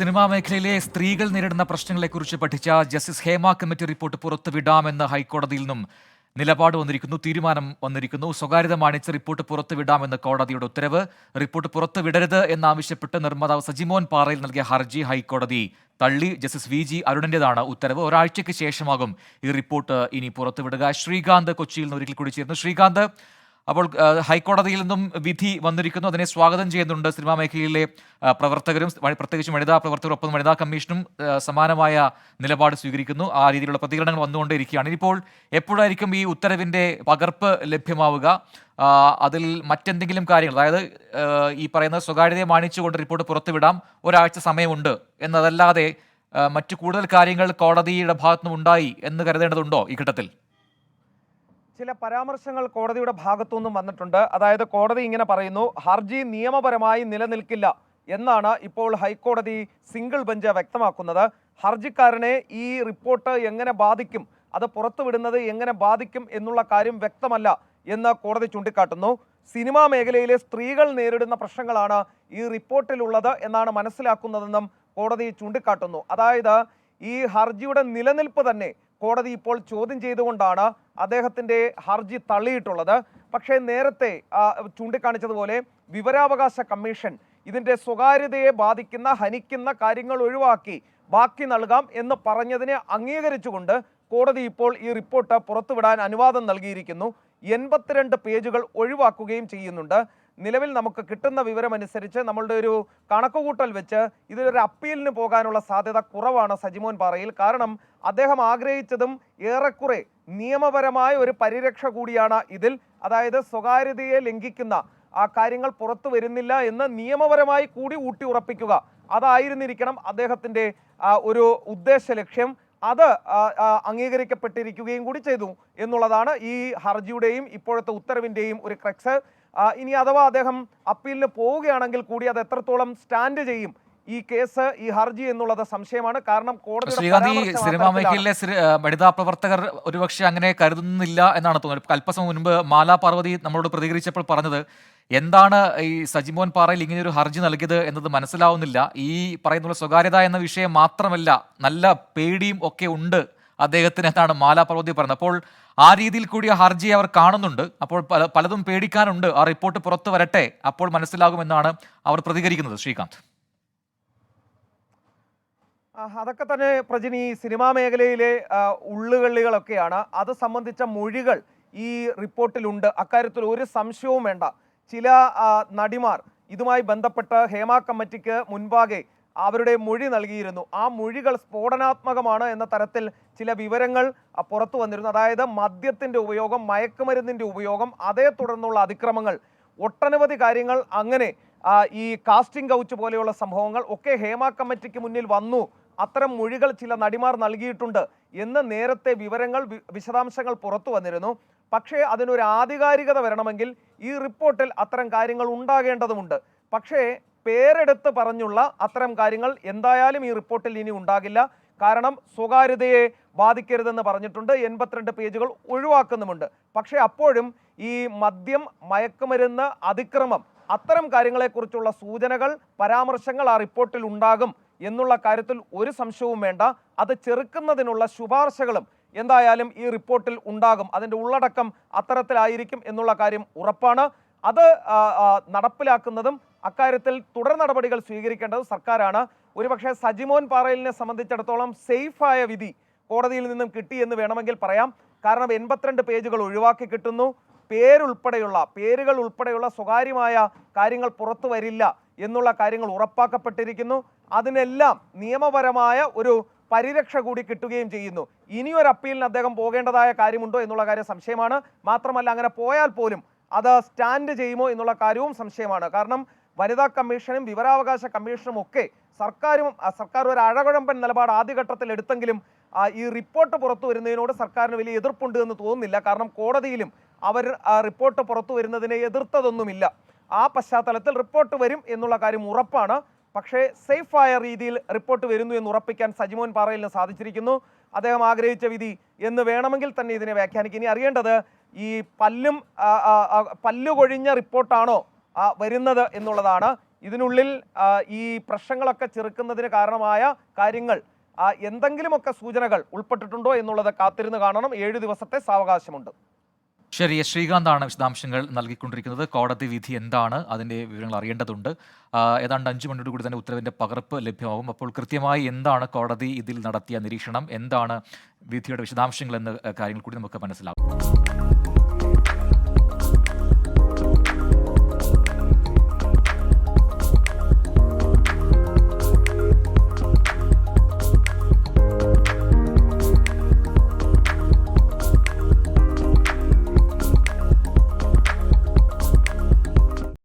Cinema മേഖലയിലെ സ്ത്രീകൾ നേരിടുന്ന പ്രശ്നങ്ങളെക്കുറിച്ച് പഠിച്ച ജസ്റ്റിസ് ഹേമ കമ്മിറ്റി റിപ്പോർട്ട് പുറത്തുവിടാമെന്ന് ഹൈക്കോടതിയിൽ നിന്നും നിലപാട് വന്നിരിക്കുന്നു തീരുമാനം വന്നിരിക്കുന്നു. സ്വകാര്യത മാണിച്ച് റിപ്പോർട്ട് പുറത്തുവിടാമെന്ന് കോടതിയുടെ ഉത്തരവ്. റിപ്പോർട്ട് പുറത്തുവിടരുത് എന്നാവശ്യപ്പെട്ട് നിർമ്മാതാവ് സജിമോൻ പാറയിൽ നൽകിയ ഹർജി ഹൈക്കോടതി തള്ളി. ജസ്റ്റിസ് വി ജി അരുണിന്റെതാണ് ഉത്തരവ്. ഒരാഴ്ചയ്ക്ക് ശേഷമാകും ഈ റിപ്പോർട്ട് ഇനി പുറത്തുവിടുക. ശ്രീകാന്ത് കൊച്ചിയിൽ നിന്ന് ഒരിക്കൽ കൂടി ചേർന്നു ശ്രീകാന്ത് അപ്പോൾ ഹൈക്കോടതിയിൽ നിന്നും വിധി വന്നിരിക്കുന്നു. അതിനെ സ്വാഗതം ചെയ്യുന്നുണ്ട് സിനിമാ മേഖലയിലെ പ്രവർത്തകരും പ്രത്യേകിച്ചും വനിതാ പ്രവർത്തകരും ഒപ്പം വനിതാ കമ്മീഷനും സമാനമായ നിലപാട് സ്വീകരിക്കുന്നു. ആ രീതിയിലുള്ള പ്രതികരണങ്ങൾ വന്നുകൊണ്ടേയിരിക്കുകയാണ്. ഇനിയിപ്പോൾ എപ്പോഴായിരിക്കും ഈ ഉത്തരവിന്റെ പകർപ്പ് ലഭ്യമാവുക? അതിൽ മറ്റെന്തെങ്കിലും കാര്യങ്ങൾ അതായത് ഈ പറയുന്ന സ്വകാര്യതയെ മാനിച്ചുകൊണ്ട് റിപ്പോർട്ട് പുറത്തുവിടാം ഒരാഴ്ച സമയമുണ്ട് എന്നതല്ലാതെ മറ്റു കൂടുതൽ കാര്യങ്ങൾ കോടതിയുടെ ഭാഗത്തുനിന്നുണ്ടായി എന്ന് കരുതേണ്ടതുണ്ടോ ഈ ഘട്ടത്തിൽ? ചില പരാമർശങ്ങൾ കോടതിയുടെ ഭാഗത്തുനിന്നും വന്നിട്ടുണ്ട്. അതായത് കോടതി ഇങ്ങനെ പറയുന്നു ഹർജി നിയമപരമായി നിലനിൽക്കില്ല എന്നാണ് ഇപ്പോൾ ഹൈക്കോടതി സിംഗിൾ ബെഞ്ച് വ്യക്തമാക്കുന്നത്. ഹർജിക്കാരനെ ഈ റിപ്പോർട്ട് എങ്ങനെ ബാധിക്കും അത് പുറത്തുവിടുന്നത് എങ്ങനെ ബാധിക്കും എന്നുള്ള കാര്യം വ്യക്തമല്ല എന്ന് കോടതി ചൂണ്ടിക്കാട്ടുന്നു. സിനിമാ മേഖലയിലെ സ്ത്രീകൾ നേരിടുന്ന പ്രശ്നങ്ങളാണ് ഈ റിപ്പോർട്ടിലുള്ളത് എന്നാണ് മനസ്സിലാക്കുന്നതെന്നും കോടതി ചൂണ്ടിക്കാട്ടുന്നു. അതായത് ഈ ഹർജിയുടെ നിലനിൽപ്പ് തന്നെ കോടതി ഇപ്പോൾ ചോദ്യം ചെയ്തുകൊണ്ടാണ് അദ്ദേഹത്തിന്റെ ഹർജി തള്ളിയിട്ടുള്ളത്. പക്ഷേ നേരത്തെ ചൂണ്ടിക്കാണിച്ചതുപോലെ വിവരാവകാശ കമ്മീഷൻ ഇതിന്റെ സ്വകാര്യതയെ ബാധിക്കുന്ന ഹനിക്കുന്ന കാര്യങ്ങൾ ഒഴിവാക്കി ബാക്കി നൽകാം എന്ന് പറഞ്ഞതിനെ അംഗീകരിച്ചുകൊണ്ട് കോടതി ഇപ്പോൾ ഈ റിപ്പോർട്ട് പുറത്തുവിടാൻ അനുവാദം നൽകിയിരിക്കുന്നു. എൺപത്തിരണ്ട് പേജുകൾ ഒഴിവാക്കുകയും ചെയ്യുന്നുണ്ട്. നിലവിൽ നമുക്ക് കിട്ടുന്ന വിവരമനുസരിച്ച് നമ്മളുടെ ഒരു കണക്കുകൂട്ടൽ വെച്ച് ഇതിലൊരു അപ്പീലിന് പോകാനുള്ള സാധ്യത കുറവാണ് സജിമോൻ പാറയിൽ. കാരണം അദ്ദേഹം ആഗ്രഹിച്ചതും ഏറെക്കുറെ നിയമപരമായ ഒരു പരിരക്ഷ കൂടിയാണ് ഇതിൽ. അതായത് സ്വകാര്യതയെ ലംഘിക്കുന്ന ആ കാര്യങ്ങൾ പുറത്തു വരുന്നില്ല എന്ന് നിയമപരമായി കൂടി ഊട്ടി ഉറപ്പിക്കുക അതായിരുന്നിരിക്കണം അദ്ദേഹത്തിന്റെ ഒരു ഉദ്ദേശ ലക്ഷ്യം. അത് അംഗീകരിക്കപ്പെട്ടിരിക്കുകയും കൂടി ചെയ്തു എന്നുള്ളതാണ് ഈ ഹർജിയുടെയും ഇപ്പോഴത്തെ ഉത്തരവിന്റെയും ഒരു ക്രക്സ്. ഇനി അഥവാ അദ്ദേഹം അപ്പീലിന് പോവുകയാണെങ്കിൽ കൂടി അത് എത്രത്തോളം സ്റ്റാൻഡ് ചെയ്യും ഈ കേസ് ഈ ഹർജി എന്നുള്ളത് സംശയമാണ്. കാരണം കോടതി ശ്രീകാന്ത് സിനിമാ മേഖലയിലെ വനിതാ പ്രവർത്തകർ ഒരുപക്ഷെ അങ്ങനെ കരുതുന്നില്ല എന്നാണ് തോന്നുന്നത്. അല്പസമയം മുൻപ് മാലാ പാർവതി നമ്മളോട് പ്രതികരിച്ചപ്പോൾ പറഞ്ഞത് എന്താണ് ഈ സജിമോൻ പാറയിൽ ഇങ്ങനെ ഒരു ഹർജി നൽകിയത് എന്നത് മനസ്സിലാവുന്നില്ല. ഈ പറയുന്ന സ്വകാര്യത എന്ന വിഷയം മാത്രമല്ല നല്ല പേടിയും ഒക്കെ ഉണ്ട് അദ്ദേഹത്തിന് എന്നാണ് മാലാ പാർവതി പറഞ്ഞത്. അപ്പോൾ ആ രീതിയിൽ കൂടി ആ ഹർജി അവർ കാണുന്നുണ്ട്. അപ്പോൾ പല പലതും പേടിക്കാനുണ്ട്. ആ റിപ്പോർട്ട് പുറത്തു വരട്ടെ. അപ്പോൾ മനസ്സിലാകുമെന്നാണ് അവർ പ്രതികരിക്കുന്നത്. ശ്രീകാന്ത്. അതൊക്കെ തന്നെ പ്രജിനി സിനിമാ മേഖലയിലെ ഉള്ളുകള്ളികളൊക്കെയാണ്. അത് സംബന്ധിച്ച മൊഴികൾ ഈ റിപ്പോർട്ടിലുണ്ട്. അക്കാര്യത്തിൽ ഒരു സംശയവും വേണ്ട. ചില നടിമാർ ഇതുമായി ബന്ധപ്പെട്ട് ഹേമ കമ്മിറ്റിക്ക് മുൻപാകെ അവരുടെ മൊഴി നൽകിയിരുന്നു. ആ മൊഴികൾ സ്ഫോടനാത്മകമാണ് എന്ന തരത്തിൽ ചില വിവരങ്ങൾ പുറത്തു വന്നിരുന്നു. അതായത് മദ്യത്തിന്റെ ഉപയോഗം മയക്കുമരുന്നിന്റെ ഉപയോഗം അതേ തുടർന്നുള്ള അതിക്രമങ്ങൾ ഒട്ടനവധി കാര്യങ്ങൾ അങ്ങനെ ഈ കാസ്റ്റിംഗ് കൗച്ച് പോലെയുള്ള സംഭവങ്ങൾ ഒക്കെ ഹേമ കമ്മിറ്റിക്ക് മുന്നിൽ വന്നു. അത്തരം മൊഴികൾ ചില നടിമാർ നൽകിയിട്ടുണ്ട് എന്ന് നേരത്തെ വിവരങ്ങൾ വിശദാംശങ്ങൾ പുറത്തു വന്നിരുന്നു. പക്ഷേ അതിനൊരു ആധികാരികത വരണമെങ്കിൽ ഈ റിപ്പോർട്ടിൽ അത്തരം കാര്യങ്ങൾ ഉണ്ടാകേണ്ടതുണ്ട് പക്ഷേ പേരെടുത്ത് പറഞ്ഞുള്ള അത്തരം കാര്യങ്ങൾ എന്തായാലും ഈ റിപ്പോർട്ടിൽ ഇനി ഉണ്ടാകില്ല. കാരണം സ്വകാര്യതയെ ബാധിക്കരുതെന്ന് പറഞ്ഞിട്ടുണ്ട്. എൺപത്തിരണ്ട് പേജുകൾ ഒഴിവാക്കുന്നുമുണ്ട്. പക്ഷേ അപ്പോഴും ഈ മദ്യം മയക്കുമരുന്ന് അതിക്രമം അത്തരം കാര്യങ്ങളെക്കുറിച്ചുള്ള സൂചനകൾ പരാമർശങ്ങൾ ആ റിപ്പോർട്ടിൽ ഉണ്ടാകും. എന്നുള്ള കാര്യത്തിൽ ഒരു സംശയവും വേണ്ട. അത് ചെറുക്കുന്നതിനുള്ള ശുപാർശകളും എന്തായാലും ഈ റിപ്പോർട്ടിൽ ഉണ്ടാകും. അതിന്റെ ഉള്ളടക്കം അത്തരത്തിലായിരിക്കും എന്നുള്ള കാര്യം ഉറപ്പാണ്. അത് നടപ്പിലാക്കുന്നതും അക്കാര്യത്തിൽ തുടർ നടപടികൾ സ്വീകരിക്കേണ്ടത് സർക്കാരാണ്. ഒരുപക്ഷെ സജിമോൻ പാറയിലിനെ സംബന്ധിച്ചിടത്തോളം സേഫായ വിധി കോടതിയിൽ നിന്നും കിട്ടി എന്ന് വേണമെങ്കിൽ പറയാം. കാരണം എൺപത്തിരണ്ട് പേജുകൾ ഒഴിവാക്കി കിട്ടുന്നു. പേരുൾപ്പെടെയുള്ള പേരുകൾ ഉൾപ്പെടെയുള്ള സ്വകാര്യമായ കാര്യങ്ങൾ പുറത്തു വരില്ല. എന്നുള്ള കാര്യങ്ങൾ ഉറപ്പാക്കപ്പെട്ടിരിക്കുന്നു. അതിനെല്ലാം നിയമപരമായ ഒരു പരിരക്ഷ കൂടി കിട്ടുകയും ചെയ്യുന്നു. ഇനിയൊരു അപ്പീലിന് അദ്ദേഹം പോകേണ്ടതായ കാര്യമുണ്ടോ എന്നുള്ള കാര്യം സംശയമാണ്. മാത്രമല്ല അങ്ങനെ പോയാൽ പോലും അത് സ്റ്റാൻഡ് ചെയ്യുമോ എന്നുള്ള കാര്യവും സംശയമാണ്. കാരണം വനിതാ കമ്മീഷനും വിവരാവകാശ കമ്മീഷനും ഒക്കെ സർക്കാരും സർക്കാർ ഒരു അഴകുഴമ്പൻ നിലപാട് ആദ്യഘട്ടത്തിൽ എടുത്തെങ്കിലും ഈ റിപ്പോർട്ട് പുറത്തു വരുന്നതിനോട് സർക്കാരിന് വലിയ എതിർപ്പുണ്ട് എന്ന് തോന്നുന്നില്ല. കാരണം കോടതിയിലും അവർ റിപ്പോർട്ട് പുറത്തു വരുന്നതിനെ എതിർത്തതൊന്നുമില്ല. ആ പശ്ചാത്തലത്തിൽ റിപ്പോർട്ട് വരും എന്നുള്ള കാര്യം ഉറപ്പാണ്. പക്ഷേ സേഫായ രീതിയിൽ റിപ്പോർട്ട് വരുന്നു എന്ന് ഉറപ്പിക്കാൻ സജിമോൻ പാറയിലിന് സാധിച്ചിരിക്കുന്നു. അദ്ദേഹം ആഗ്രഹിച്ച വിധി എന്ന് വേണമെങ്കിൽ തന്നെ ഇതിനെ വ്യാഖ്യാനിക്കും. ഇനി അറിയേണ്ടത് ഈ പല്ലും ആ, ആ, ആ, പല്ല് കൊഴിഞ്ഞ റിപ്പോർട്ടാണോ വരുന്നത് എന്നുള്ളതാണ്. ഇതിനുള്ളിൽ ഈ പ്രശ്നങ്ങളൊക്കെ ചെറുക്കുന്നതിന് കാരണമായ കാര്യങ്ങൾ എന്തെങ്കിലുമൊക്കെ സൂചനകൾ ഉൾപ്പെട്ടിട്ടുണ്ടോ എന്നുള്ളത് കാത്തിരുന്ന് കാണണം. ഏഴ് ദിവസത്തെ സാവകാശമുണ്ട്. ശരി എസ് ശ്രീകാന്താണ് വിശദാംശങ്ങൾ നൽകിക്കൊണ്ടിരിക്കുന്നത്. കോടതി വിധി എന്താണ്? അതിന്റെ വിവരങ്ങൾ അറിയേണ്ടതുണ്ട്. ഏതാണ്ട് അഞ്ച് മണിയോട് കൂടി തന്നെ ഉത്തരവിന്റെ പകർപ്പ് ലഭ്യമാവും അപ്പോൾ കൃത്യമായി എന്താണ് കോടതി ഇതിൽ നടത്തിയ നിരീക്ഷണം? എന്താണ് വിധിയുടെ വിശദാംശങ്ങൾ എന്ന കാര്യങ്ങൾ കൂടി നമുക്ക് മനസ്സിലാവും